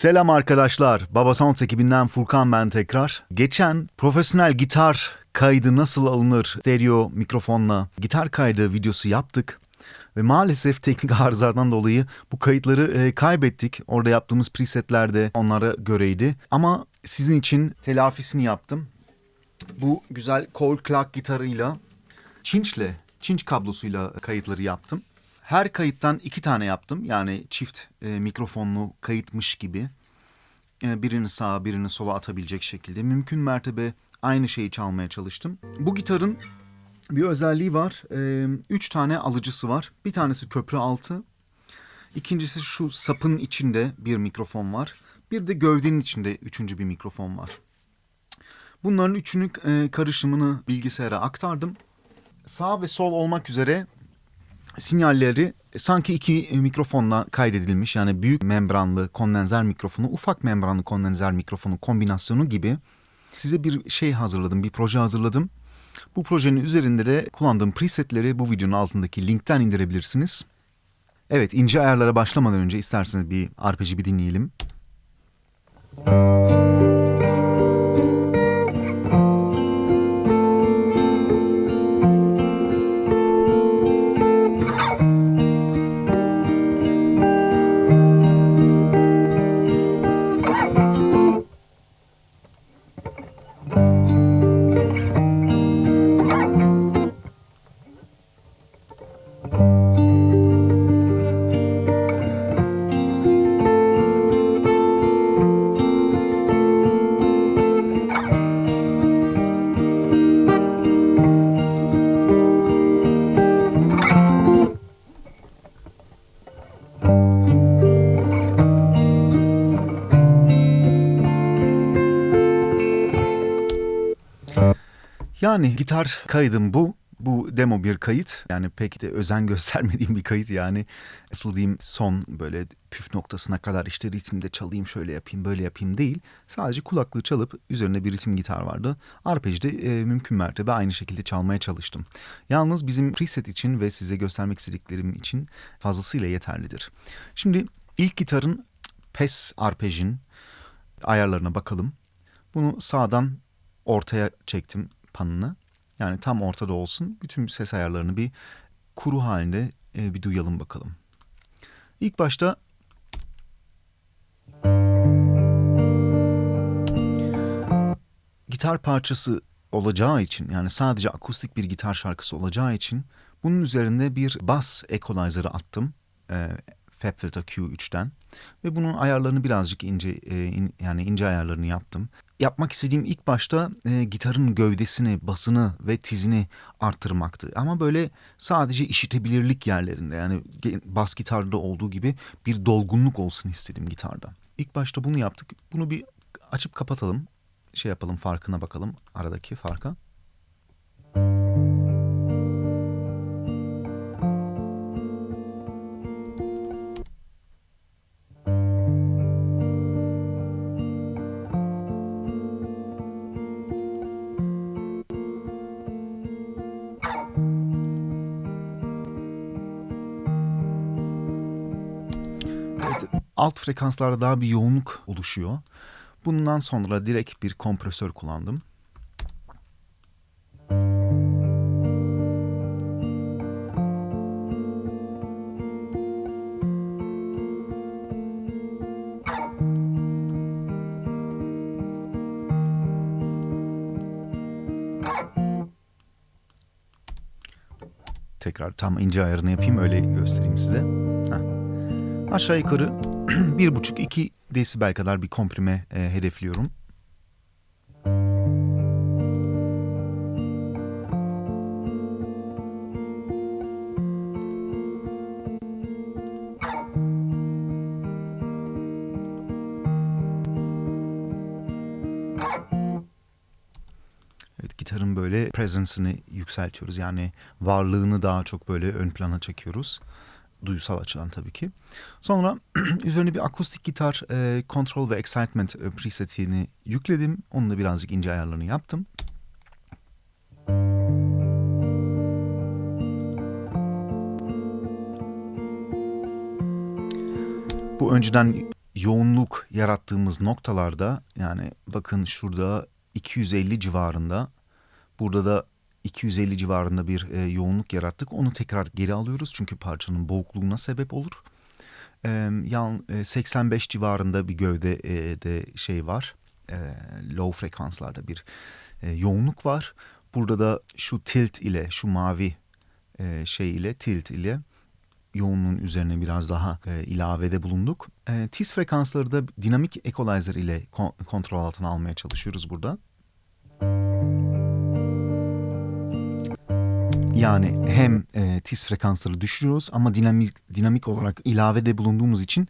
Selam arkadaşlar. Baba Sounds ekibinden Furkan ben tekrar. Geçen profesyonel gitar kaydı nasıl alınır stereo mikrofonla gitar kaydı videosu yaptık. Ve maalesef teknik arızadan dolayı bu kayıtları e, kaybettik. Orada yaptığımız presetler de onlara göreydi. Ama sizin için telafisini yaptım. Bu güzel Cole Clark gitarıyla Çinçle, Çinç kablosuyla kayıtları yaptım. Her kayıttan iki tane yaptım. Yani çift e, mikrofonlu kayıtmış gibi. E, birini sağa birini sola atabilecek şekilde. Mümkün mertebe aynı şeyi çalmaya çalıştım. Bu gitarın bir özelliği var. E, üç tane alıcısı var. Bir tanesi köprü altı. İkincisi şu sapın içinde bir mikrofon var. Bir de gövdenin içinde üçüncü bir mikrofon var. Bunların üçünü e, karışımını bilgisayara aktardım. Sağ ve sol olmak üzere sinyalleri sanki iki mikrofonla kaydedilmiş yani büyük membranlı kondenser mikrofonu ufak membranlı kondenser mikrofonu kombinasyonu gibi size bir şey hazırladım bir proje hazırladım. Bu projenin üzerinde de kullandığım presetleri bu videonun altındaki linkten indirebilirsiniz. Evet ince ayarlara başlamadan önce isterseniz bir arpej'i bir dinleyelim. Yani gitar kaydım bu. Bu demo bir kayıt. Yani pek de özen göstermediğim bir kayıt yani. Asıl diyeyim son böyle püf noktasına kadar işte ritimde çalayım şöyle yapayım böyle yapayım değil. Sadece kulaklığı çalıp üzerinde bir ritim gitar vardı. Arpejde e, mümkün mertebe aynı şekilde çalmaya çalıştım. Yalnız bizim preset için ve size göstermek istediklerim için fazlasıyla yeterlidir. Şimdi ilk gitarın pes arpejin ayarlarına bakalım. Bunu sağdan ortaya çektim panını. Yani tam ortada olsun. Bütün ses ayarlarını bir kuru halinde e, bir duyalım bakalım. İlk başta gitar parçası olacağı için yani sadece akustik bir gitar şarkısı olacağı için bunun üzerinde bir bas equalizer'ı attım. E, FabFilter Q3'ten ve bunun ayarlarını birazcık ince e, in, yani ince ayarlarını yaptım. Yapmak istediğim ilk başta e, gitarın gövdesini, basını ve tizini arttırmaktı. Ama böyle sadece işitebilirlik yerlerinde yani bas gitarda olduğu gibi bir dolgunluk olsun istedim gitarda. İlk başta bunu yaptık. Bunu bir açıp kapatalım. Şey yapalım farkına bakalım aradaki farka. Alt frekanslarda daha bir yoğunluk oluşuyor. Bundan sonra direkt bir kompresör kullandım. Tekrar tam ince ayarını yapayım öyle göstereyim size. Heh. Aşağı yukarı bir buçuk iki desibel kadar bir komprime e, hedefliyorum. Evet gitarın böyle presence'ını yükseltiyoruz. Yani varlığını daha çok böyle ön plana çekiyoruz duysal açıdan tabii ki. Sonra üzerine bir akustik gitar e, control ve excitement e, presetini yükledim. Onunla birazcık ince ayarlarını yaptım. Bu önceden yoğunluk yarattığımız noktalarda yani bakın şurada 250 civarında burada da 250 civarında bir e, yoğunluk yarattık. Onu tekrar geri alıyoruz çünkü parçanın boğukluğuna sebep olur. E, yan, e, 85 civarında bir gövde e, de şey var. E, low frekanslarda bir e, yoğunluk var. Burada da şu tilt ile şu mavi e, şey ile tilt ile yoğunluğun üzerine biraz daha e, ilavede bulunduk. E, tiz frekansları da dinamik equalizer ile kon- kontrol altına almaya çalışıyoruz burada. Yani hem e, tiz frekansları düşürüyoruz ama dinamik dinamik olarak ilavede bulunduğumuz için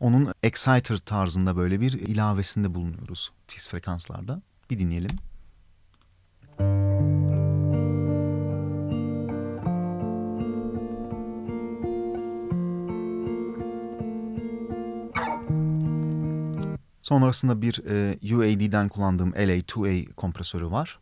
onun exciter tarzında böyle bir ilavesinde bulunuyoruz tiz frekanslarda. Bir dinleyelim. Sonrasında bir e, UAD'den kullandığım LA2A kompresörü var.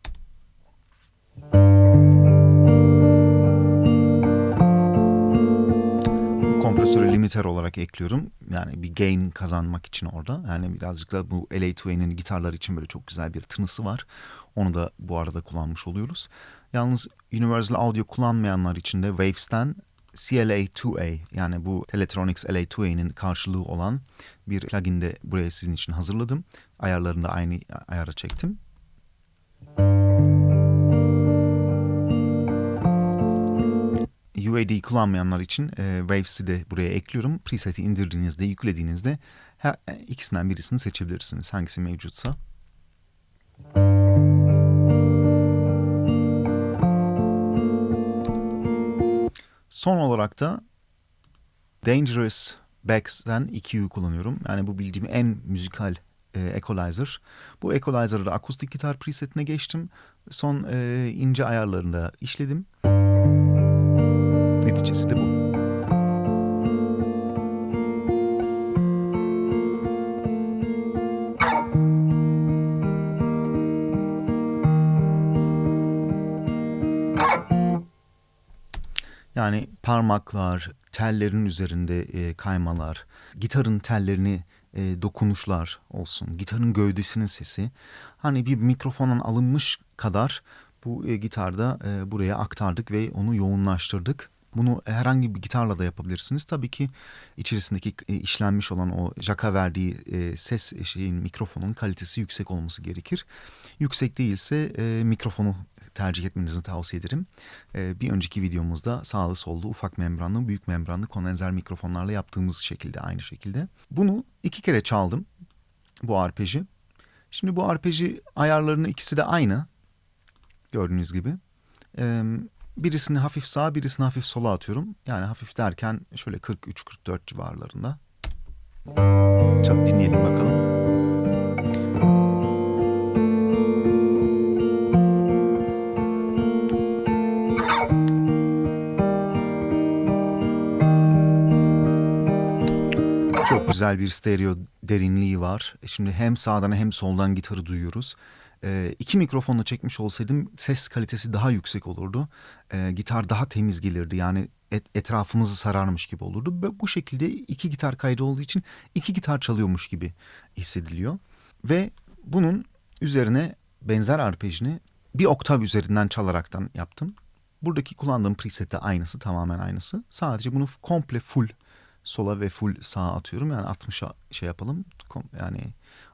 Limiter olarak ekliyorum. Yani bir gain kazanmak için orada. Yani birazcık da bu LA2A'nın gitarlar için böyle çok güzel bir tınısı var. Onu da bu arada kullanmış oluyoruz. Yalnız Universal Audio kullanmayanlar için de Waves'ten CLA2A yani bu Teletronics LA2A'nın karşılığı olan bir plugin de buraya sizin için hazırladım. Ayarlarını da aynı ayara çektim. UAD kullanmayanlar için e, Waves'i de buraya ekliyorum. Preset'i indirdiğinizde, yüklediğinizde her, ikisinden birisini seçebilirsiniz. Hangisi mevcutsa. Son olarak da Dangerous Backs'ten EQ kullanıyorum. Yani bu bildiğim en müzikal e, equalizer. Bu equalizer'ı da akustik gitar presetine geçtim. Son e, ince ayarlarında işledim. Neticesi de bu. Yani parmaklar, tellerin üzerinde e, kaymalar, gitarın tellerini e, dokunuşlar olsun, gitarın gövdesinin sesi. Hani bir mikrofondan alınmış kadar bu e, gitarda e, buraya aktardık ve onu yoğunlaştırdık. Bunu herhangi bir gitarla da yapabilirsiniz. Tabii ki içerisindeki e, işlenmiş olan o jaka verdiği e, ses şeyin mikrofonun kalitesi yüksek olması gerekir. Yüksek değilse e, mikrofonu tercih etmenizi tavsiye ederim. Bir önceki videomuzda sağlı sollu ufak membranlı, büyük membranlı kondenser mikrofonlarla yaptığımız şekilde aynı şekilde. Bunu iki kere çaldım bu arpeji. Şimdi bu arpeji ayarlarının ikisi de aynı. Gördüğünüz gibi. Birisini hafif sağa birisini hafif sola atıyorum. Yani hafif derken şöyle 43-44 civarlarında. Çok dinleyelim bakalım. Çok güzel bir stereo derinliği var. Şimdi hem sağdan hem soldan gitarı duyuyoruz. E, iki mikrofonla çekmiş olsaydım ses kalitesi daha yüksek olurdu. E, gitar daha temiz gelirdi. Yani et, etrafımızı sararmış gibi olurdu. Ve bu şekilde iki gitar kaydı olduğu için iki gitar çalıyormuş gibi hissediliyor. Ve bunun üzerine benzer arpejini bir oktav üzerinden çalaraktan yaptım. Buradaki kullandığım preset de aynısı, tamamen aynısı. Sadece bunu komple full sola ve full sağa atıyorum. Yani 60'a şey yapalım. Yani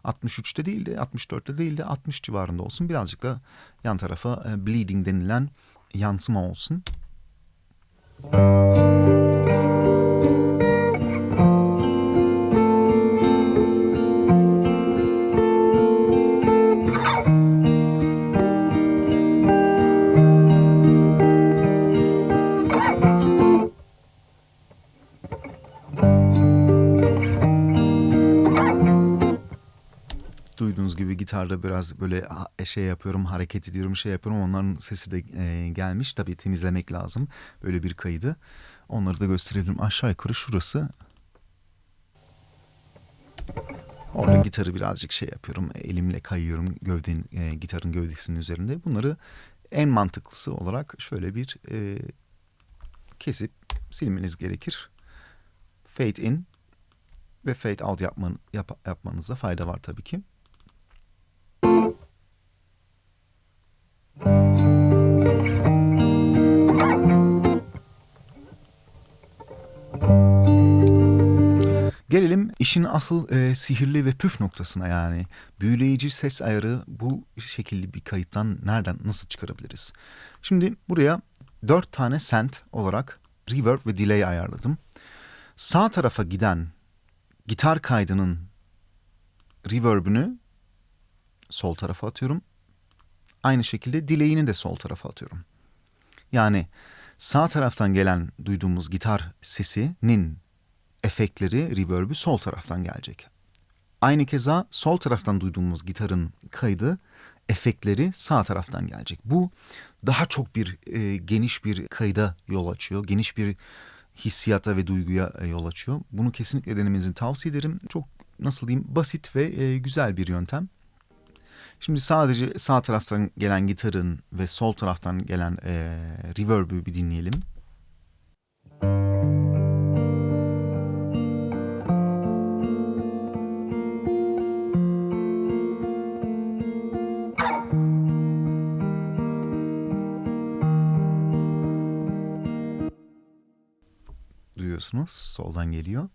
63'te değil de 64'te değil de 60 civarında olsun. Birazcık da yan tarafa e, bleeding denilen yansıma olsun. Duyduğunuz gibi gitarda biraz böyle şey yapıyorum, hareket ediyorum, şey yapıyorum. Onların sesi de e, gelmiş. Tabii temizlemek lazım böyle bir kaydı. Onları da gösterebilirim. Aşağı yukarı şurası. Orada gitarı birazcık şey yapıyorum. Elimle kayıyorum gövdenin, e, gitarın gövdesinin üzerinde. Bunları en mantıklısı olarak şöyle bir e, kesip silmeniz gerekir. Fade in ve fade out yapman, yap, yapmanızda fayda var tabii ki. Gelelim işin asıl e, sihirli ve püf noktasına yani büyüleyici ses ayarı bu şekilde bir kayıttan nereden nasıl çıkarabiliriz? Şimdi buraya dört tane sent olarak reverb ve delay ayarladım. Sağ tarafa giden gitar kaydının reverb'ünü sol tarafa atıyorum. Aynı şekilde delay'ini de sol tarafa atıyorum. Yani sağ taraftan gelen duyduğumuz gitar sesinin efektleri, reverb'ü sol taraftan gelecek. Aynı keza sol taraftan duyduğumuz gitarın kaydı, efektleri sağ taraftan gelecek. Bu daha çok bir e, geniş bir kayda yol açıyor. Geniş bir hissiyata ve duyguya e, yol açıyor. Bunu kesinlikle denemenizi tavsiye ederim. Çok nasıl diyeyim basit ve e, güzel bir yöntem. Şimdi sadece sağ taraftan gelen gitarın ve sol taraftan gelen e, reverb'ü bir dinleyelim. Duyuyorsunuz. Soldan geliyor.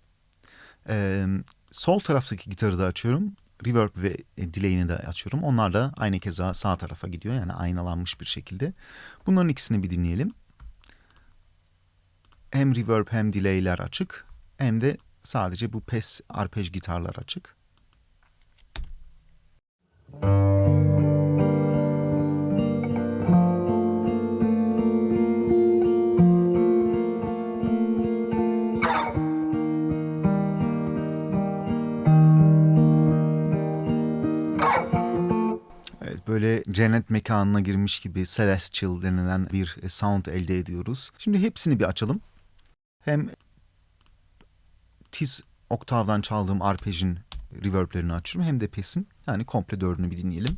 Ee, sol taraftaki gitarı da açıyorum. Reverb ve delay'ini de açıyorum. Onlar da aynı keza sağ tarafa gidiyor. Yani aynalanmış bir şekilde. Bunların ikisini bir dinleyelim. Hem reverb hem delay'ler açık. Hem de sadece bu pes arpej gitarlar açık. Evet, böyle cennet mekanına girmiş gibi celestial denilen bir sound elde ediyoruz. Şimdi hepsini bir açalım. Hem tiz oktavdan çaldığım arpejin reverblerini açıyorum hem de pesin yani komple dördünü bir dinleyelim.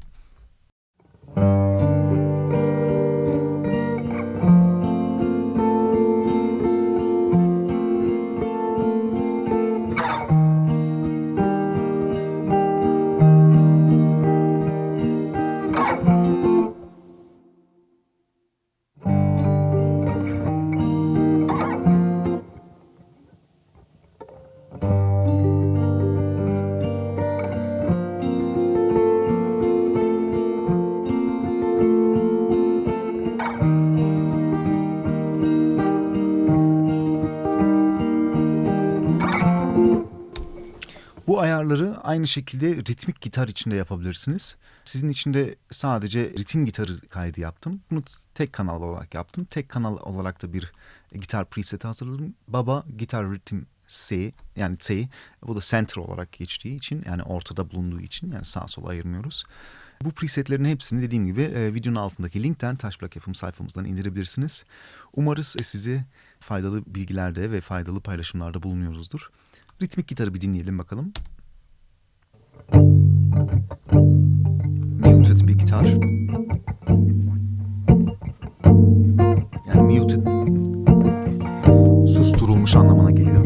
Bu ayarları aynı şekilde ritmik gitar içinde yapabilirsiniz. Sizin için de sadece ritim gitarı kaydı yaptım. Bunu tek kanal olarak yaptım. Tek kanal olarak da bir gitar preseti hazırladım. Baba gitar ritim C yani C bu da center olarak geçtiği için yani ortada bulunduğu için yani sağ sola ayırmıyoruz. Bu presetlerin hepsini dediğim gibi e, videonun altındaki linkten Taşplak Yapım sayfamızdan indirebilirsiniz. Umarız sizi faydalı bilgilerde ve faydalı paylaşımlarda bulunuyoruzdur. Ritmik gitarı bir dinleyelim bakalım. Muted bir gitar. Yani muted susturulmuş anlamına geliyor.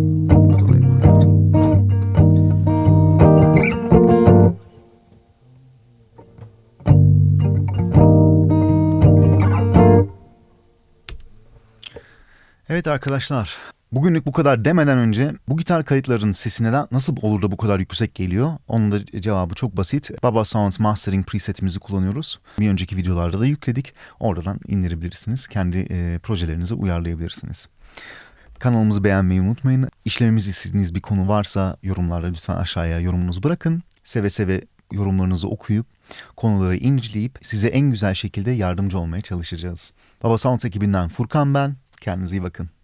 Evet arkadaşlar, bugünlük bu kadar demeden önce bu gitar kayıtlarının sesi neden nasıl olur da bu kadar yüksek geliyor? Onun da cevabı çok basit. Baba Sounds Mastering presetimizi kullanıyoruz. Bir önceki videolarda da yükledik. Oradan indirebilirsiniz. Kendi e, projelerinize uyarlayabilirsiniz. Kanalımızı beğenmeyi unutmayın. İşlememizi istediğiniz bir konu varsa yorumlarda lütfen aşağıya yorumunuzu bırakın. Seve seve yorumlarınızı okuyup konuları inceleyip size en güzel şekilde yardımcı olmaya çalışacağız. Baba Sounds ekibinden Furkan ben. Kendinize iyi bakın.